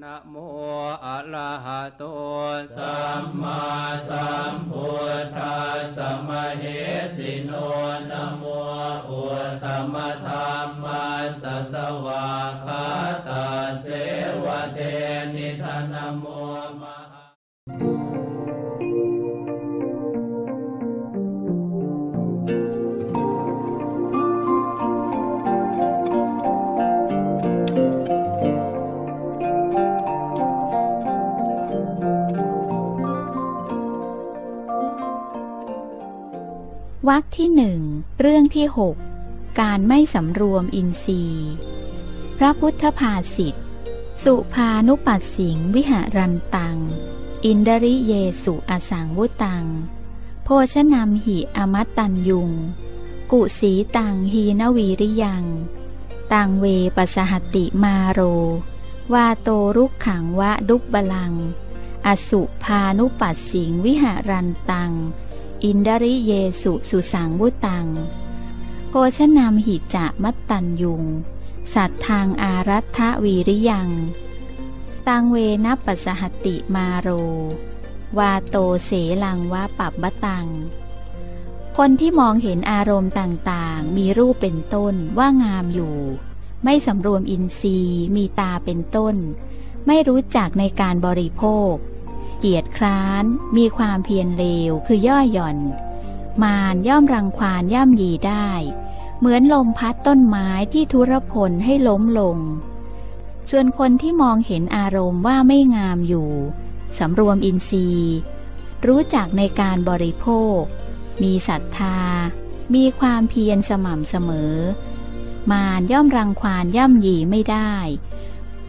นะโมอะระหะโตสัมมาสัมพุทธัสสะมะเหสิโนนะโมอุตตมะธรรมัสสะสวาคาต วรรคที่หนึ่งเรื่องที่หกการไม่สำรวมอินทรีย์ พระพุทธภาษิตสุภานุปัสสิงวิหารันตัง อินดริเยสุอสังวุตัง โภชนำหิอมัตตัญยุง กุสีตังฮีนวีริยัง ตังเวปสหติมาโร วาโตรุกขังวะดุบบลัง อสุภานุปัสสิงวิหารันตัง อินดริเยสุสุสังวุตังโภชนามหิจะมัตตัญยุง สัตทางอารัฐวีริยัง ตังเวนัปปสหติมาโร วาโตเสลังวะปับบตัง คนที่มองเห็นอารมณ์ต่างๆ มีรูปเป็นต้นว่างามอยู่ ไม่สำรวมอินทรีย์ มีตาเป็นต้น ไม่รู้จักในการบริโภค เกียร์คร้าน มีความเพียรเลวคือย่อหย่อน มารย่อมรังควานย่ำยีได้ เหมือนลมพัดต้นไม้ที่ทุรพลให้ล้มลง ส่วนคนที่มองเห็นอารมณ์ว่าไม่งามอยู่ สำรวมอินทรีย์ รู้จักในการบริโภค มีศรัทธา มีความเพียรสม่ำเสมอ มารย่อมรังควานย่ำยีไม่ได้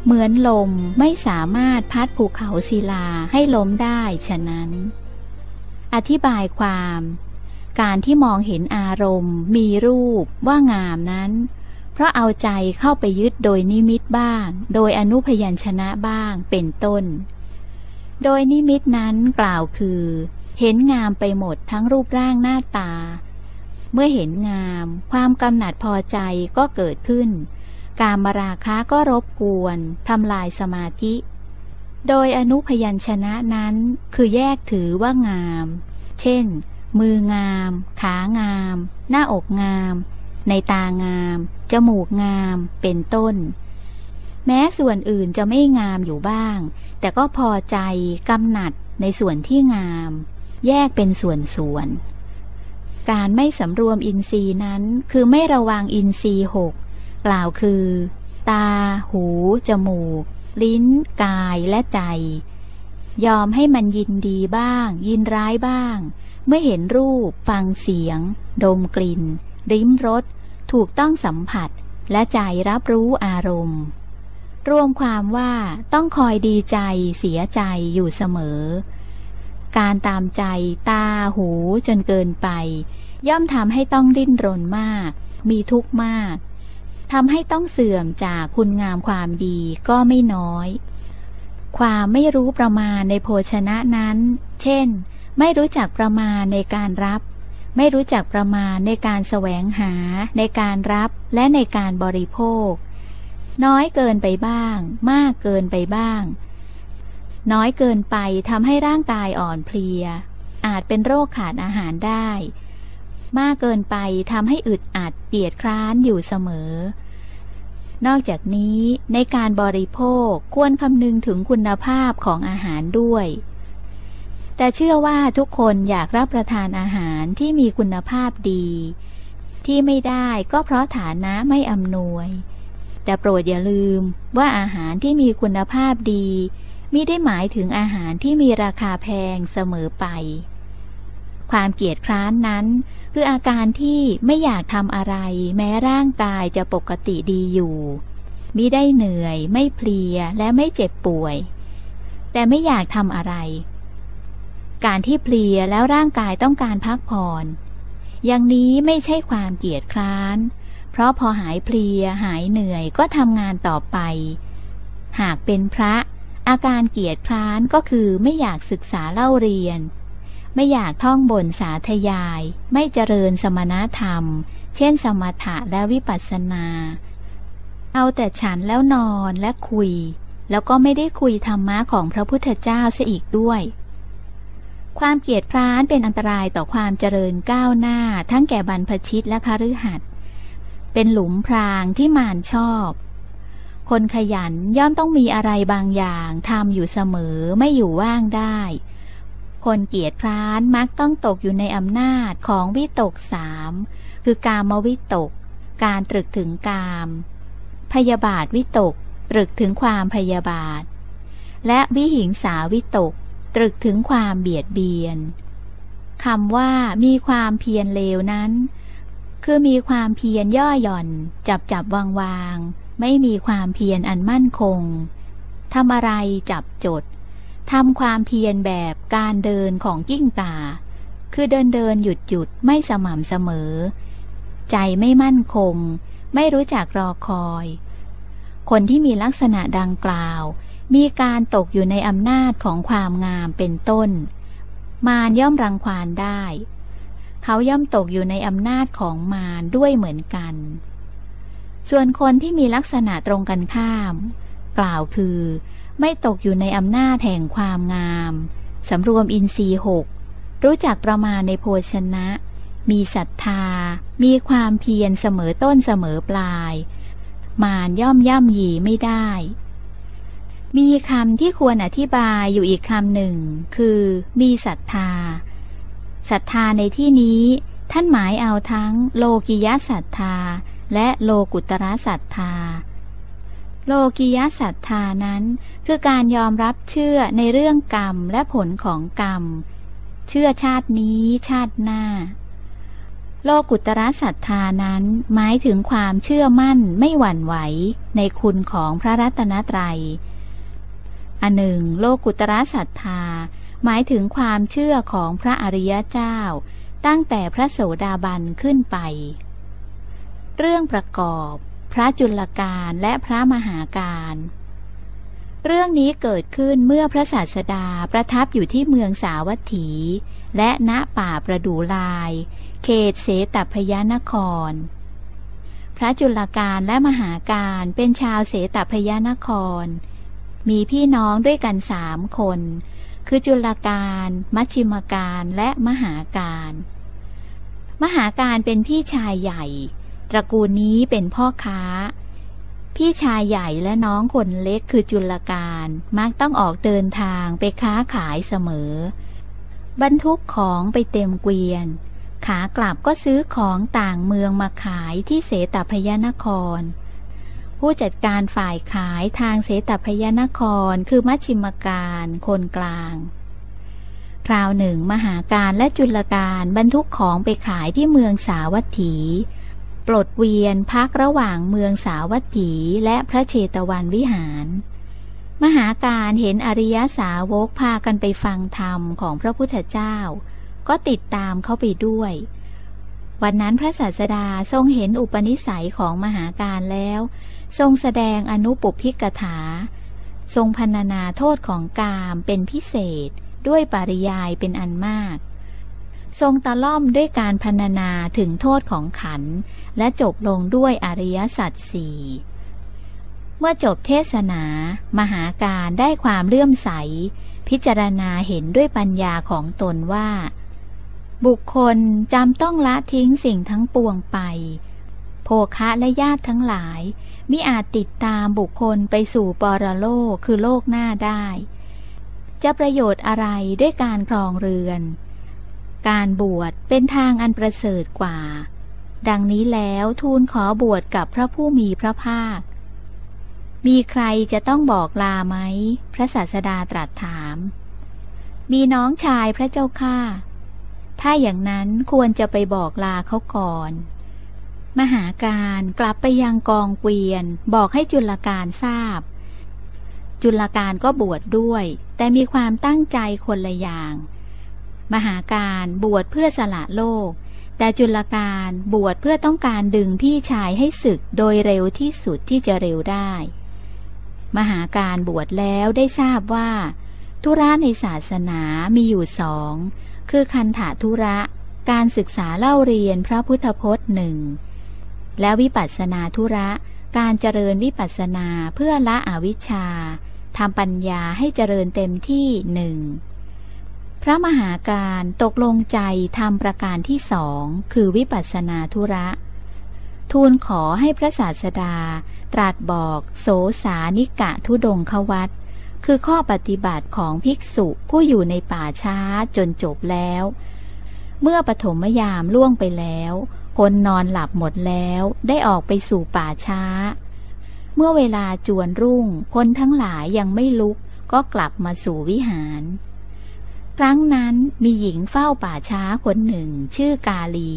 เหมือนลมไม่สามารถพัดภูเขาศิลาให้ล้มได้ฉะนั้น อธิบายความ การที่มองเห็นอารมณ์ มีรูปว่างามนั้น เพราะเอาใจเข้าไปยึดโดยนิมิตบ้าง โดยอนุพยัญชนะบ้างเป็นต้น โดยนิมิตนั้นกล่าวคือ เห็นงามไปหมดทั้งรูปร่างหน้าตา เมื่อเห็นงาม ความกำหนัดพอใจก็เกิดขึ้น การมราคะก็รบกวนทำลายสมาธิ โดยอนุพยัญชนะนั้นคือแยกถือว่างาม เช่น มืองาม ขางาม หน้าอกงาม ในตางาม จมูกงาม เป็นต้น แม้ส่วนอื่นจะไม่งามอยู่บ้าง แต่ก็พอใจกำหนัดในส่วนที่งาม แยกเป็นส่วนส่วนการไม่สำรวมอินทรีย์นั้นคือไม่ระวังอินทรีย์หก กล่าวคือ ตา หู จมูก ลิ้น กายและใจ ยอมให้มันยินดีบ้าง ยินร้ายบ้าง เมื่อเห็นรูป ฟังเสียง ดมกลิ่นลิ้มรส ถูกต้องสัมผัส และใจรับรู้อารมณ์ รวมความว่าต้องคอยดีใจ เสียใจอยู่เสมอ การตามใจตา หูจนเกินไป ย่อมทำให้ต้องดิ้นรนมาก มีทุกข์มาก ทำให้ต้องเสื่อมจากคุณงามความดีก็ไม่น้อย ความไม่รู้ประมาณในโภชนะนั้น เช่น ไม่รู้จักประมาณในการรับ ไม่รู้จักประมาณในการแสวงหา ในการรับและในการบริโภค น้อยเกินไปบ้าง มากเกินไปบ้าง น้อยเกินไปทำให้ร่างกายอ่อนเพลีย อาจเป็นโรคขาดอาหารได้ มากเกินไปทำให้อึดอัดเกียดคร้านอยู่เสมอ นอกจากนี้ในการบริโภคควรคำนึงถึงคุณภาพของอาหารด้วย แต่เชื่อว่าทุกคนอยากรับประทานอาหารที่มีคุณภาพดี ที่ไม่ได้ก็เพราะฐานะไม่อำนวย แต่โปรดอย่าลืมว่าอาหารที่มีคุณภาพดีมิได้หมายถึงอาหารที่มีราคาแพงเสมอไป ความเกียดคร้านนั้น คืออาการที่ไม่อยากทำอะไร แม้ร่างกายจะปกติดีอยู่มิได้เหนื่อย ไม่เพลียและไม่เจ็บป่วย แต่ไม่อยากทำอะไร การที่เพลียแล้วร่างกายต้องการพักผ่อนอย่างนี้ไม่ใช่ความเกียดคร้าน เพราะพอหายเพลียหายเหนื่อยก็ทำงานต่อไป หากเป็นพระ อาการเกียจคร้านก็คือไม่อยากศึกษาเล่าเรียน ไม่อยากท่องบนสาธยาย ไม่เจริญสมณธรรม เช่นสมถะและวิปัสสนา เอาแต่ฉันแล้วนอนและคุย แล้วก็ไม่ได้คุยธรรมะของพระพุทธเจ้าเสียอีกด้วย ความเกียดคร้านเป็นอันตรายต่อความเจริญก้าวหน้า ทั้งแก่บรรพชิตและคฤหัสถ์เป็นหลุมพรางที่มารชอบ คนขยันย่อมต้องมีอะไรบางอย่างทำอยู่เสมอไม่อยู่ว่างได้ คนเกียจคร้านมักต้องตกอยู่ในอำนาจของวิตกสามคือกามวิตก การตรึกถึงกาม พยาบาทวิตก ตรึกถึงความพยาบาท และวิหิงสาวิตก ตรึกถึงความเบียดเบียนคำว่ามีความเพียรเลวนั้น คือมีความเพียรย่อหย่อน จับจับวางวาง ไม่มีความเพียรอันมั่นคงทำอะไรจับจด ทำความเพียรแบบการเดินของจิ้งตา คือเดินเดินหยุดหยุดไม่สม่ำเสมอ ใจไม่มั่นคง ไม่รู้จักรอคอย คนที่มีลักษณะดังกล่าว มีการตกอยู่ในอำนาจของความงามเป็นต้น มารย่อมรังควานได้ เขาย่อมตกอยู่ในอำนาจของมารด้วยเหมือนกัน ส่วนคนที่มีลักษณะตรงกันข้าม กล่าวคือ ไม่ตกอยู่ในอำนาจแห่งความงาม สำรวมอินทรีหก รู้จักประมาณในโภชนะ มีศรัทธา มีความเพียรเสมอต้นเสมอปลาย มารย่อมย่ำยีไม่ได้ มีคำที่ควรอธิบายอยู่อีกคำหนึ่ง คือ มีศรัทธา ศรัทธาในที่นี้ ท่านหมายเอาทั้งโลกิยศรัทธา และโลกุตระศรัทธา โลกิยศรัทธานั้น คือการยอมรับเชื่อในเรื่องกรรมและผลของกรรม เชื่อชาตินี้ชาติหน้า โลกุตระศรัทธานั้นหมายถึงความเชื่อมั่นไม่หวั่นไหวในคุณของพระรัตนตรัย อันหนึ่ง โลกุตระศรัทธา หมายถึงความเชื่อของพระอริยเจ้า ตั้งแต่พระโสดาบันขึ้นไป เรื่องประกอบ พระจุลการและพระมหาการ เรื่องนี้เกิดขึ้นเมื่อพระศาสดาประทับอยู่ที่เมืองสาวัตถี และณป่าประดูลาย เขตเสตพยานคร พระจุลการและมหาการเป็นชาวเสตพยานคร มีพี่น้องด้วยกันสามคน คือจุลการมัชชิมการและมหาการ มหาการเป็นพี่ชายใหญ่ ตระกูลนี้เป็นพ่อค้า พี่ชายใหญ่และน้องคนเล็กคือจุลการมักต้องออกเดินทางไปค้าขายเสมอ บรรทุกของไปเต็มเกวียน ขากลับก็ซื้อของต่างเมืองมาขายที่เสตพยานคร ผู้จัดการฝ่ายขายทางเสตพยานครคือมัชชิมการคนกลางคราวหนึ่งมหาการและจุลการบรรทุกของไปขายที่เมืองสาวัตถี ปลดเวียนพักระหว่างเมืองสาวัตถีและพระเชตวันวิหาร มหาการเห็นอริยสาวกพากันไปฟังธรรมของพระพุทธเจ้า ก็ติดตามเข้าไปด้วย วันนั้นพระศาสดาทรงเห็นอุปนิสัยของมหาการแล้ว ทรงแสดงอนุปพิกถา ทรงพรรณนาโทษของกามเป็นพิเศษด้วยปริยายเป็นอันมาก ทรงตะล่อมด้วยการพรรณนาถึงโทษของขัน และจบลงด้วยอริยสัจสี่เมื่อจบเทศนา มหาการได้ความเลื่อมใส พิจารณาเห็นด้วยปัญญาของตนว่า บุคคลจำต้องละทิ้งสิ่งทั้งปวงไป โภคะและญาติทั้งหลายมิอาจติดตามบุคคลไปสู่ปรโลกคือโลกหน้าได้ จะประโยชน์อะไรด้วยการครองเรือน การบวชเป็นทางอันประเสริฐกว่า ดังนี้แล้วทูลขอบวชกับพระผู้มีพระภาค มีใครจะต้องบอกลาไหม พระศาสดาตรัสถาม มีน้องชายพระเจ้าข้าถ้าอย่างนั้นควรจะไปบอกลาเขาก่อน มหาการกลับไปยังกองเกวียน บอกให้จุลการทราบ จุลการก็บวชดด้วย แต่มีความตั้งใจคนละอย่าง มหาการบวชเพื่อสละโลก แต่จุลการบวชเพื่อต้องการดึงพี่ชายให้ศึกโดยเร็วที่สุดที่จะเร็วได้ มหาการบวชแล้วได้ทราบว่า ธุระในศาสนามีอยู่สอง คือคันถาธุระการศึกษาเล่าเรียนพระพุทธพจน์หนึ่ง และวิปัสสนาธุระ การเจริญวิปัสสนาเพื่อละอวิชชาทำปัญญาให้เจริญเต็มที่หนึ่ง พระมหาการตกลงใจทำประการที่สองคือวิปัสสนาธุระ ทูลขอให้พระศาสดา ตรัสบอกโสสานิกะทุดงควัตคือข้อปฏิบัติของภิกษุผู้อยู่ในป่าช้าจนจบแล้ว เมื่อปฐมยามล่วงไปแล้ว คนนอนหลับหมดแล้วได้ออกไปสู่ป่าช้า เมื่อเวลาจวนรุ่ง คนทั้งหลายยังไม่ลุกก็กลับมาสู่วิหาร ครั้งนั้นมีหญิงเฝ้าป่าช้าคนหนึ่ง ชื่อกาลี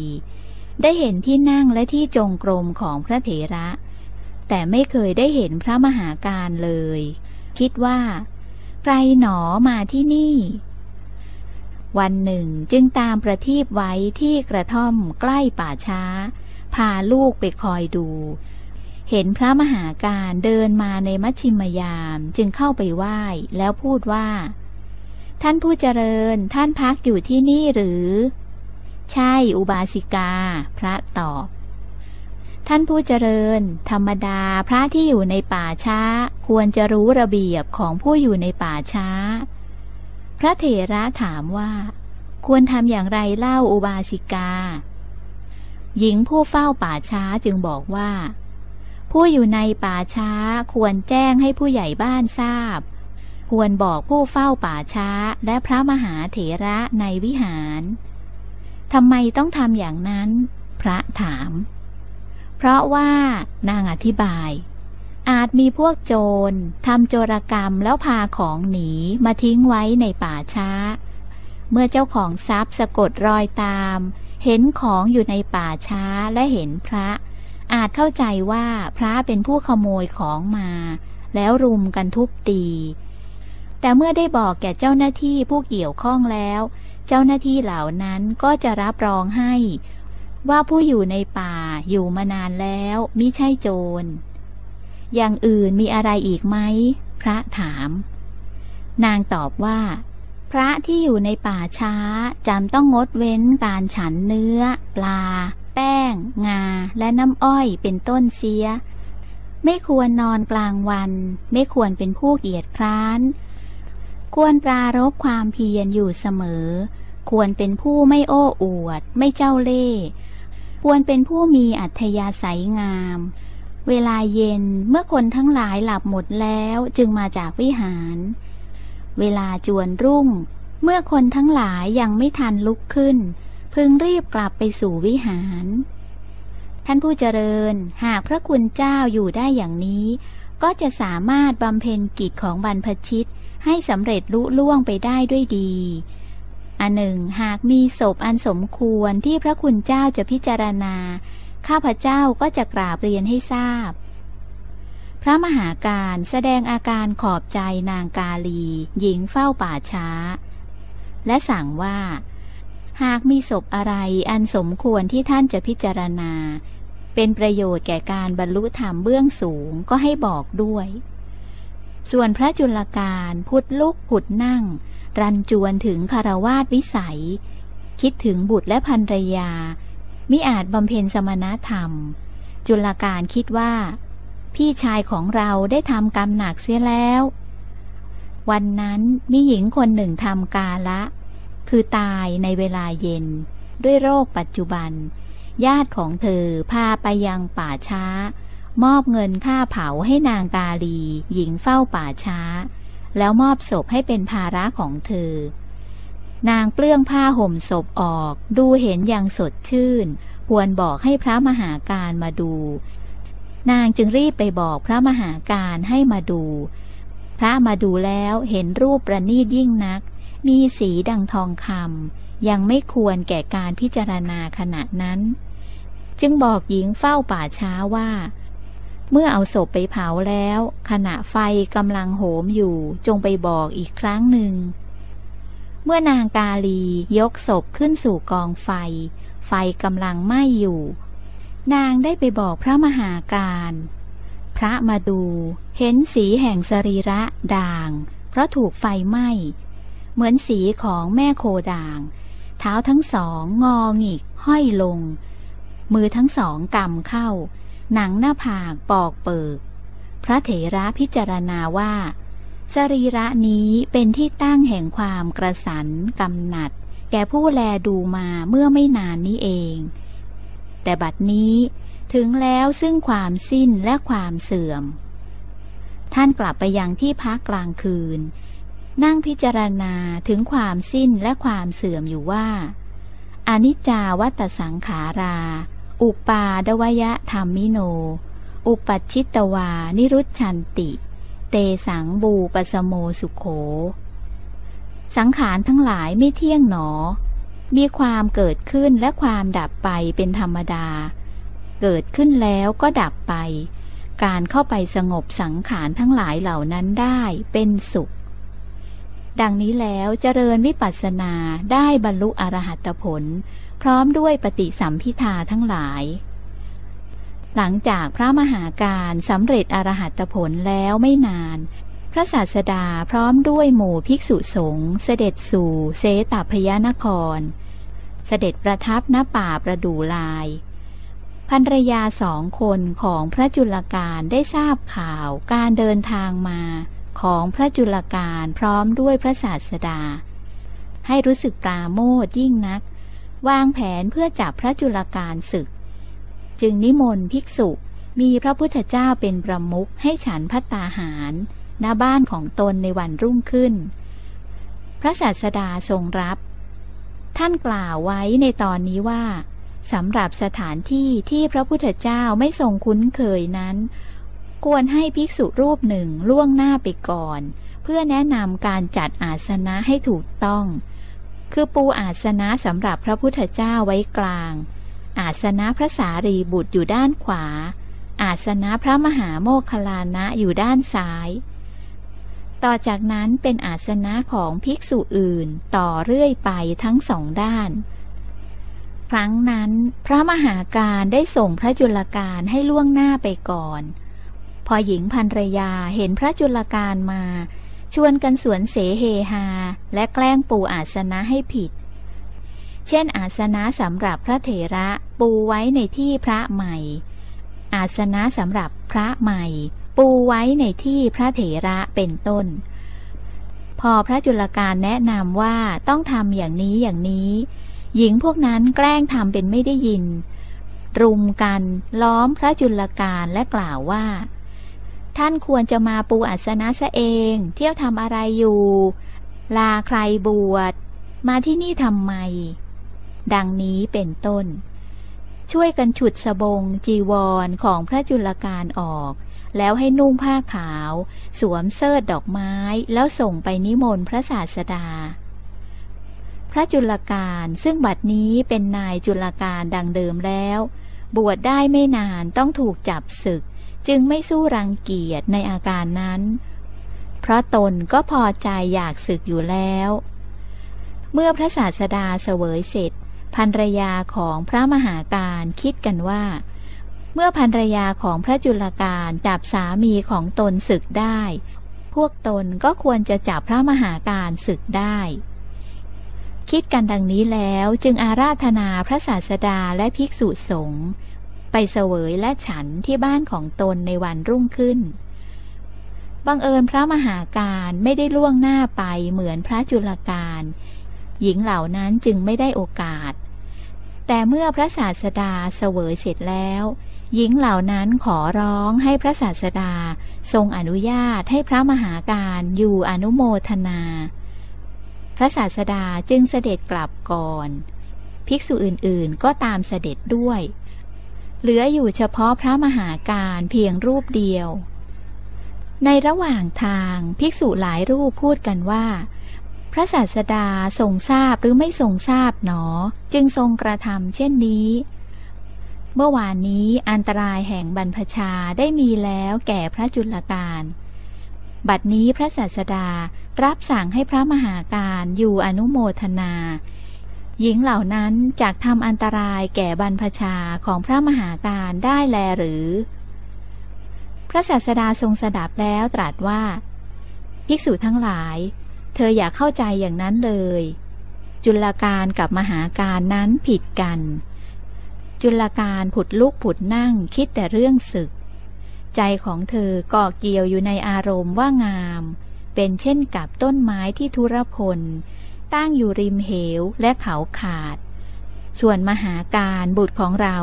ได้เห็นที่นั่งและที่จงกรมของพระเถระ แต่ไม่เคยได้เห็นพระมหาการเลย คิดว่า ใครหนอมาที่นี่ วันหนึ่งจึงตามประทีปไว้ที่กระท่อมใกล้ป่าช้า พาลูกไปคอยดู เห็นพระมหาการเดินมาในมัชชิมยามจึงเข้าไปไหว้แล้วพูดว่า ท่านผู้เจริญท่านพักอยู่ที่นี่หรือ ใช่อุบาสิกา พระตอบ ท่านผู้เจริญ ธรรมดาพระที่อยู่ในป่าช้า ควรจะรู้ระเบียบของผู้อยู่ในป่าช้า พระเถระถามว่า ควรทำอย่างไรเล่าอุบาสิกา หญิงผู้เฝ้าป่าช้าจึงบอกว่า ผู้อยู่ในป่าช้าควรแจ้งให้ผู้ใหญ่บ้านทราบ ควรบอกผู้เฝ้าป่าช้าและพระมหาเถระในวิหารทำไมต้องทำอย่างนั้น พระถาม เพราะว่านางอธิบาย อาจมีพวกโจรทำโจรกรรมแล้วพาของหนีมาทิ้งไว้ในป่าช้า เมื่อเจ้าของทรัพย์สะกดรอยตาม เห็นของอยู่ในป่าช้าและเห็นพระ อาจเข้าใจว่าพระเป็นผู้ขโมยของมา แล้วรุมกันทุบตี แต่เมื่อได้บอกแก่เจ้าหน้าที่ผู้เกี่ยวข้องแล้ว เจ้าหน้าที่เหล่านั้นก็จะรับรองให้ ว่าผู้อยู่ในป่าอยู่มานานแล้วมิใช่โจร อย่างอื่นมีอะไรอีกไหม พระถาม นางตอบว่า พระที่อยู่ในป่าช้าจำต้องงดเว้นการฉันเนื้อ ปลา แป้ง งา และน้ำอ้อยเป็นต้นเสีย ไม่ควรนอนกลางวัน ไม่ควรเป็นผู้เกียจคร้าน ควรปรารบความเพียรอยู่เสมอ ควรเป็นผู้ไม่โอ้อวด ไม่เจ้าเล่ห์ควรเป็นผู้มีอัธยาศัยงาม เวลาเย็นเมื่อคนทั้งหลายหลับหมดแล้วจึงมาจากวิหาร เวลาจวนรุ่ง เมื่อคนทั้งหลายยังไม่ทันลุกขึ้น พึงรีบกลับไปสู่วิหาร ท่านผู้เจริญหากพระคุณเจ้าอยู่ได้อย่างนี้ ก็จะสามารถบำเพ็ญกิจของบรรพชิต ให้สำเร็จลุล่วงไปได้ด้วยดีอันหนึ่งหากมีศพอันสมควรที่พระคุณเจ้าจะพิจารณา ข้าพเจ้าก็จะกราบเรียนให้ทราบ พระมหาการแสดงอาการขอบใจนางกาลี หญิงเฝ้าป่าช้า และสั่งว่า หากมีศพอะไรอันสมควรที่ท่านจะพิจารณา เป็นประโยชน์แก่การบรรลุธรรมเบื้องสูงก็ให้บอกด้วย ส่วนพระจุลการพุทธลุกผุดนั่ง รันจวนถึงคารวาสวิสัย คิดถึงบุตรและภรรยา มิอาจบำเพ็ญสมณธรรม จุลการคิดว่า พี่ชายของเราได้ทำกรรมหนักเสียแล้ว วันนั้นมีหญิงคนหนึ่งทำกาละ คือตายในเวลาเย็น ด้วยโรคปัจจุบัน ญาติของเธอพาไปยังป่าช้า มอบเงินค่าเผาให้นางกาลี หญิงเฝ้าป่าช้า แล้วมอบศพให้เป็นภาระของเธอ นางเปลื้องผ้าห่มศพออก ดูเห็นอย่างสดชื่น ควรบอกให้พระมหาการมาดู นางจึงรีบไปบอกพระมหาการให้มาดู พระมาดูแล้วเห็นรูปประณีตยิ่งนัก มีสีดังทองคำยังไม่ควรแก่การพิจารณาขณะนั้นจึงบอกหญิงเฝ้าป่าช้าว่า เมื่อเอาศพไปเผาแล้ว ขณะไฟกำลังโหมอยู่จงไปบอกอีกครั้งหนึ่ง เมื่อนางกาลียกศพขึ้นสู่กองไฟ ไฟกำลังไหม้อยู่ นางได้ไปบอกพระมหาการ พระมาดูเห็นสีแห่งสรีระด่าง เพราะถูกไฟไหม้ เหมือนสีของแม่โคด่าง เท้าทั้งสองงอหงิกห้อยลง มือทั้งสองกำเข้า หนังหน้าผากปอกเปิก พระเถระพิจารณาว่า สรีระนี้เป็นที่ตั้งแห่งความกระสันกำหนัด แก่ผู้แลดูมาเมื่อไม่นานนี้เอง แต่บัดนี้ถึงแล้วซึ่งความสิ้นและความเสื่อม ท่านกลับไปยังที่พักกลางคืน นั่งพิจารณาถึงความสิ้นและความเสื่อมอยู่ว่าอนิจจาวัตสังขารา อุปาดวยะธรรมิโน อุปัชิตวา นิรุชชันติ เตสังบูปสโมสุขโข สังขารทั้งหลายไม่เที่ยงหนอ มีความเกิดขึ้นและความดับไปเป็นธรรมดา เกิดขึ้นแล้วก็ดับไป การเข้าไปสงบสังขารทั้งหลายเหล่านั้นได้เป็นสุข ดังนี้แล้วเจริญวิปัสสนาได้บรรลุอรหัตผล พร้อมด้วยปฏิสัมพิทาทั้งหลาย หลังจากพระมหาการสำเร็จอรหัตผลแล้วไม่นาน พระศาสดาพร้อมด้วยหมู่ภิกษุสงฆ์เสด็จสู่เซตพยานคร เสด็จประทับณป่าประดูลายภรรยาสองคนของพระจุลการได้ทราบข่าวการเดินทางมาของพระจุลการพร้อมด้วยพระศาสดา ให้รู้สึกปราโมทยิ่งนัก วางแผนเพื่อจับพระจุลการศึก จึงนิมนต์ภิกษุมีพระพุทธเจ้าเป็นประมุขให้ฉันพัตตาหารณบ้านของตนในวันรุ่งขึ้น พระศาสดาทรงรับ ท่านกล่าวไว้ในตอนนี้ว่าสำหรับสถานที่ที่พระพุทธเจ้าไม่ทรงคุ้นเคยนั้น ควรให้ภิกษุรูปหนึ่งล่วงหน้าไปก่อน เพื่อแนะนำการจัดอาสนะให้ถูกต้อง คือปูอาสนะสำหรับพระพุทธเจ้าไว้กลาง อาสนะพระสารีบุตรอยู่ด้านขวา อาสนะพระมหาโมคคลานะอยู่ด้านซ้าย ต่อจากนั้นเป็นอาสนะของภิกษุอื่นต่อเรื่อยไปทั้งสองด้าน ครั้งนั้นพระมหาการได้ส่งพระจุลการให้ล่วงหน้าไปก่อน พอหญิงพันรยาเห็นพระจุลการมา วนกันสวนเสเฮฮา และแกล้งปูอาสนะให้ผิด เช่น อาสนะสำหรับพระเถระปูไว้ในที่พระใหม่ อาสนะสำหรับพระใหม่ ปูไว้ในที่พระเถระเป็นต้น พอพระจุลการแนะนำว่าต้องทำอย่างนี้อย่างนี้ หญิงพวกนั้นแกล้งทำเป็นไม่ได้ยิน รุมกันล้อมพระจุลการและกล่าวว่า ท่านควรจะมาปูอัสนะซะเอง เที่ยวทำอะไรอยู่ ลาใครบวช มาที่นี่ทำไม ดังนี้เป็นต้น ช่วยกันฉุดสบงจีวรของพระจุลการออก แล้วให้นุ่งผ้าขาว สวมเสื้อดอกไม้แล้วส่งไปนิมนต์พระศาสดา พระจุลการซึ่งบัดนี้เป็นนายจุลการดังเดิมแล้ว บวชได้ไม่นานต้องถูกจับศึก จึงไม่สู้รังเกียจในอาการนั้น เพราะตนก็พอใจอยากศึกอยู่แล้ว เมื่อพระศาสดาเสวยเสร็จภรรยาของพระมหาการคิดกันว่า เมื่อภรรยาของพระจุลการจับสามีของตนศึกได้ พวกตนก็ควรจะจับพระมหาการศึกได้ คิดกันดังนี้แล้วจึงอาราธนาพระศาสดาและภิกษุสงฆ์ ไปเสวยและฉันที่บ้านของตนในวันรุ่งขึ้น บังเอิญพระมหาการไม่ได้ล่วงหน้าไปเหมือนพระจุลการ หญิงเหล่านั้นจึงไม่ได้โอกาส แต่เมื่อพระศาสดาเสวยเสร็จแล้ว หญิงเหล่านั้นขอร้องให้พระศาสดาทรงอนุญาตให้พระมหาการอยู่อนุโมทนา พระศาสดาจึงเสด็จกลับก่อน ภิกษุอื่นๆก็ตามเสด็จด้วย เหลืออยู่เฉพาะพระมหาการเพียงรูปเดียว ในระหว่างทางภิกษุหลายรูปพูดกันว่า พระศาสดาทรงทราบหรือไม่ทรงทราบหนอ จึงทรงกระทำเช่นนี้ เมื่อวานนี้อันตรายแห่งบรรพชาได้มีแล้วแก่พระจุลการบัดนี้พระศาสดารับสั่งให้พระมหาการอยู่อนุโมทนา หญิงเหล่านั้นจากทำอันตรายแก่บรรพชาของพระมหาการได้แลหรือ พระศาสดาทรงสดับแล้วตรัสว่า ภิกษุทั้งหลาย เธออย่าเข้าใจอย่างนั้นเลย จุลการกับมหาการนั้นผิดกัน จุลการผุดลุกผุดนั่งคิดแต่เรื่องศึก ใจของเธอก่อเกี่ยวอยู่ในอารมณ์ว่างาม เป็นเช่นกับต้นไม้ที่ทุรพล ตั้งอยู่ริมเหวและเขาขาด ส่วนมหาการบุตรของเรา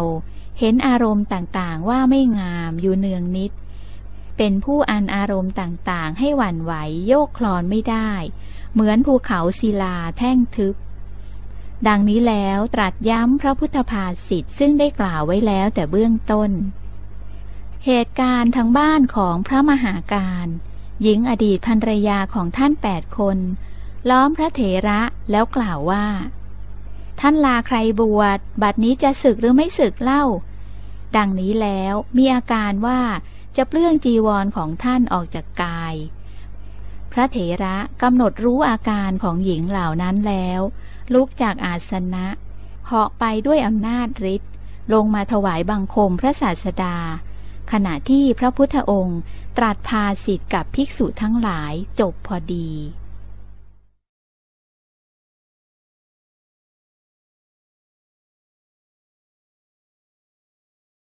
เห็นอารมณ์ต่างๆว่าไม่งามอยู่เนืองนิด เป็นผู้อันอารมณ์ต่างๆ ให้หวั่นไหวโยกคลอนไม่ได้ เหมือนภูเขาศิลาแท่งทึบ ดังนี้แล้วตรัสย้ำพระพุทธภาษิตซึ่งได้กล่าวไว้แล้วแต่เบื้องต้น เหตุการณ์ทางบ้านของพระมหาการ หญิงอดีตภรรยาของท่านแปดคน ล้อมพระเถระแล้วกล่าวว่า ท่านลาใครบวช บัดนี้จะศึกหรือไม่ศึกเล่า ดังนี้แล้วมีอาการว่าจะเปลื้องจีวรของท่านออกจากกาย พระเถระกำหนดรู้อาการของหญิงเหล่านั้นแล้ว ลุกจากอาสนะเหาะไปด้วยอำนาจฤทธิ์ลงมาถวายบังคมพระศาสดา ขณะที่พระพุทธองค์ตรัสภาสิทธิ์กับภิกษุทั้งหลายจบพอดี